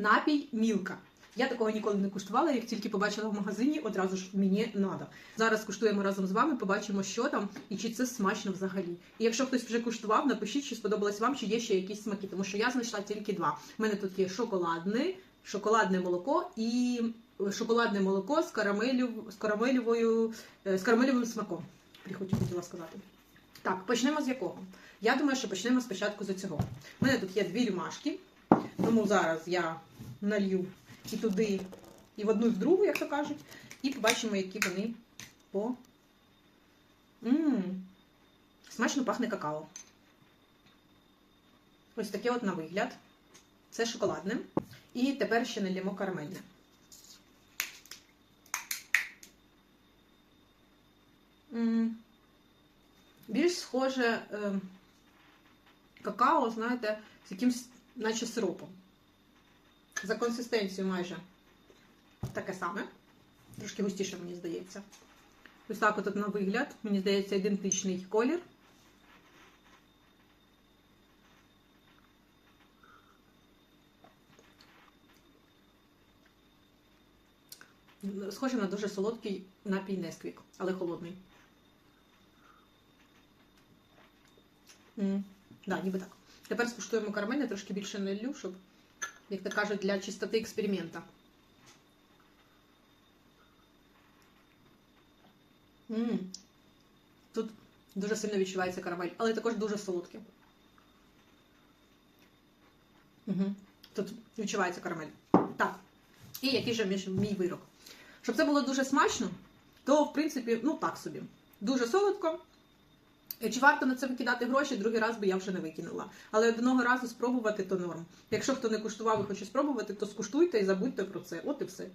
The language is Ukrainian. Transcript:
Напій мілка. Я такого ніколи не куштувала, як тільки побачила в магазині, одразу ж мені надо. Зараз куштуємо разом з вами, побачимо, що там і чи це смачно взагалі. І якщо хтось вже куштував, напишіть, чи сподобалось вам, чи є ще якісь смаки, тому що я знайшла тільки два. У мене тут є шоколадне, шоколадне молоко і шоколадне молоко з карамелю, з карамелевою, е, з карамелевим смаком. Приходь, хотіла сказати. Так, почнемо з якого? Я думаю, що почнемо спочатку з цього. У мене тут є дві рюмашки, тому зараз я налью і туди, і в одну, і в другу, як то кажуть, і побачимо, які вони по. Ммм, смачно пахне какао. Ось таке от на вигляд. Це шоколадне. І тепер ще налємо карамельне. Більш схоже е, какао, знаєте, з якимсь, наче сиропом. За консистенцією майже таке саме. Трошки густіше, мені здається. Ось так от на вигляд. Мені здається, ідентичний колір. Схоже на дуже солодкий напій Несквік, але холодний. Так, да, ніби так. Тепер скуштуємо карамель, трошки більше налью, щоб, як то кажуть, для чистоти експеримента. М. Тут дуже сильно відчувається карамель, але також дуже солодкий. Угу. Тут відчувається карамель. Так. І який же мій вирок. Щоб це було дуже смачно, то, в принципі, ну так собі. Дуже солодко. Чи варто на це викидати гроші, другий раз би я вже не викинула. Але одного разу спробувати то норм. Якщо хто не куштував і хоче спробувати, то скуштуйте і забудьте про це. От і все.